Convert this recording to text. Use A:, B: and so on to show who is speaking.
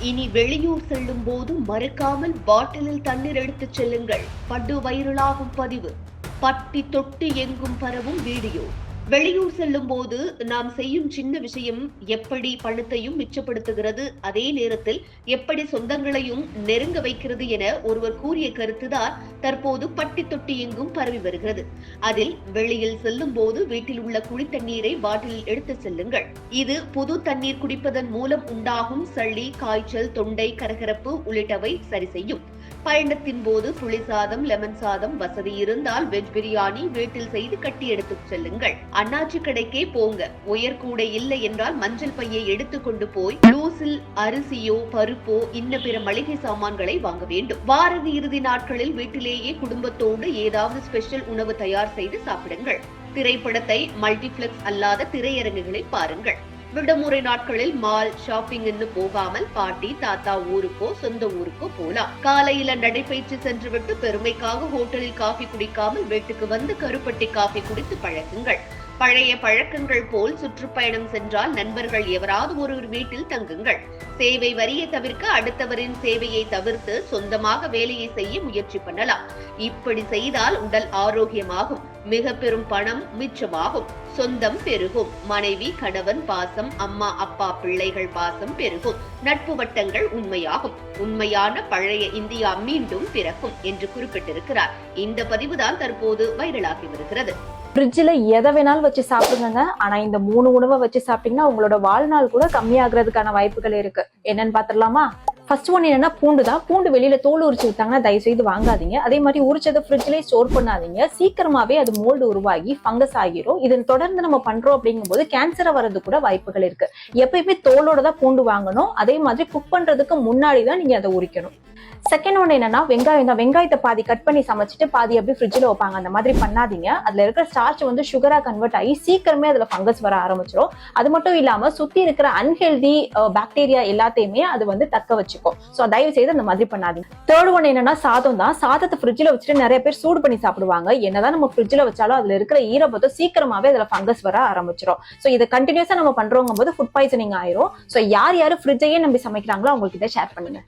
A: இனி வெளியூர் செல்லும் போது மறுக்காமல் பாட்டிலில் தண்ணீர் எடுத்துச் செல்லுங்கள். படு வைரலாகும் பதிவு. பட்டி தொட்டு எங்கும் பரவும் வீடியோ. வெளியூர் செல்லும் போது நாம் செய்யும் சின்ன விஷயம் எப்படி பணத்தையும் மிச்சப்படுத்துகிறது? அதே நேரத்தில் எப்படி சொந்தங்களையும் நெருங்க வைக்கிறது என ஒருவர் கூறிய கருத்துதான் தற்போது பட்டி தொட்டி எங்கும் பரவி வருகிறது. அதில் வெளியில் செல்லும் போது வீட்டில் உள்ள குடித்தண்ணீரை பாட்டிலில் எடுத்து செல்லுங்கள். இது புது தண்ணீர் குடிப்பதன் மூலம் உண்டாகும் சளி காய்ச்சல் தொண்டை கரகரப்பு உள்ளிட்டவை சரி செய்யும். பயணத்தின் போது புளி சாதம் லெமன் சாதம் வசதி இருந்தால் வெஜ் பிரியாணி வீட்டில் செய்து கட்டி எடுத்துச் செல்லுங்கள். அண்ணாச்சி கடைக்கே போங்க. உயர்கூடை இல்லை என்றால் மஞ்சள் பையை எடுத்துக்கொண்டு போய் லூசில் அரிசியோ பருப்போ இன்ன பிற மளிகை சாமான்களை வாங்க வேண்டும். வார இறுதி நாட்களில் வீட்டிலேயே குடும்பத்தோடு ஏதாவது ஸ்பெஷல் உணவு தயார் செய்து சாப்பிடுங்கள். திரைப்படத்தை மல்டிபிளெக்ஸ் அல்லாத திரையரங்குகளை பாருங்கள். விடுமுறை நாட்களில் மால் ஷாப்பிங்னு போகாமல் பாட்டி தாத்தா ஊருக்கோ சொந்த ஊருக்கோ போலாம். காலையில நடைபயிற்சி சென்று விட்டு பெருமைக்காக ஹோட்டலில் காஃபி குடிக்காமல் வீட்டுக்கு வந்து கருப்பட்டி காஃபி குடித்து பழகுங்கள். பழைய பழக்கங்கள் போல் சுற்றுப்பயணம் சென்றால் நண்பர்கள் எவராவது ஒருவர் வீட்டில் தங்குங்கள். சேவை வரியை தவிர்க்க அடுத்தவரின் சேவையை தவிர்த்து சொந்தமாக வேலையை செய்ய முயற்சி பண்ணலாம். இப்படி செய்தால் உடல் ஆரோக்கியமாகும் மிக பெரும் பணம் மிச்சமாகும் சொந்தம் பெருகும் மனைவி கணவன் பாசம் அம்மா அப்பா பிள்ளைகள் பாசம் பெருகும் நட்பு வட்டங்கள் உண்மையாகும் உண்மையான பழைய இந்தியா மீண்டும் பிறக்கும் என்று குறிப்பிட்டிருக்கிறார். இந்த பதிவுதான் தற்போது வைரலாகி வருகிறது.
B: ஃப்ரிட்ஜில் எதை வேணாலும் வச்சு சாப்பிடுங்க ஆனா இந்த மூணு உணவை வச்சு சாப்பிட்டீங்கன்னா உங்களோட வாழ்நாள் கூட கம்மியாகிறதுக்கான வாய்ப்புகள் இருக்கு. என்னன்னு பார்த்துடலாமா ஃபர்ஸ்ட் ஒன் என்னன்னா பூண்டு தான். பூண்டு வெளியில தோல் உரிச்சு விட்டாங்கன்னா தயவு செய்து வாங்காதீங்க. அதே மாதிரி உரிச்சதை ஃப்ரிட்ஜ்லேயே ஸ்டோர் பண்ணாதீங்க. சீக்கிரமாவே அது மோல்டு உருவாகி ஃபங்கஸ் ஆகிரும். இதன் தொடர்ந்து நம்ம பண்றோம் அப்படிங்கும்போது கேன்சரை வரது கூட வாய்ப்புகள் இருக்கு. எப்பயுமே தோலோட தான் பூண்டு வாங்கணும். அதே மாதிரி குக் பண்றதுக்கு முன்னாடி தான் நீங்க அதை உரிக்கணும். செகண்ட் ஒன் என்னன்னா வெங்காயம் தான். வெங்காயத்தை பாதி கட் பண்ணி சமைச்சிட்டு பாதி அப்படியே ஃப்ரிட்ஜில் வைப்பாங்க. அந்த மாதிரி பண்ணாதீங்க. அதுல இருக்கிற ஸ்டார்ச் வந்து சுகரா கன்வெர்ட் ஆகி சீக்கிரமே அதுல ஃபங்கஸ் வர ஆரம்பிச்சிடும் அது மட்டும் இல்லாம சுற்றி இருக்கிற அன்ஹெல்தி பாக்டீரியா எல்லாத்தையுமே அது வந்து தக்க வச்சுக்கும். ஸோ தயவு செய்து அந்த மாதிரி பண்ணாதீங்க. தேர்ட் ஒன் என்னன்னா சாதம் தான். சாதத்தை ஃப்ரிட்ஜில் வச்சுட்டு நிறைய பேர் சூடு பண்ணி சாப்பிடுவாங்க. என்னதான் நம்ம ஃப்ரிட்ஜில் வச்சாலும் அதுல இருக்கிற ஈரப்பதம் சீக்கிரமாவே அதுல ஃபங்கஸ் வர ஆரம்பிச்சிடும் ஸோ இதை கண்டினியூஸா நம்ம பண்றோங்கும் போது ஃபுட் பாய்சனிங் ஆயிரும். ஸோ யார் யார் ஃப்ரிட்ஜையே நம்பி சமைக்கிறாங்களோ அவங்களுக்கு இதை ஷேர் பண்ணுங்க.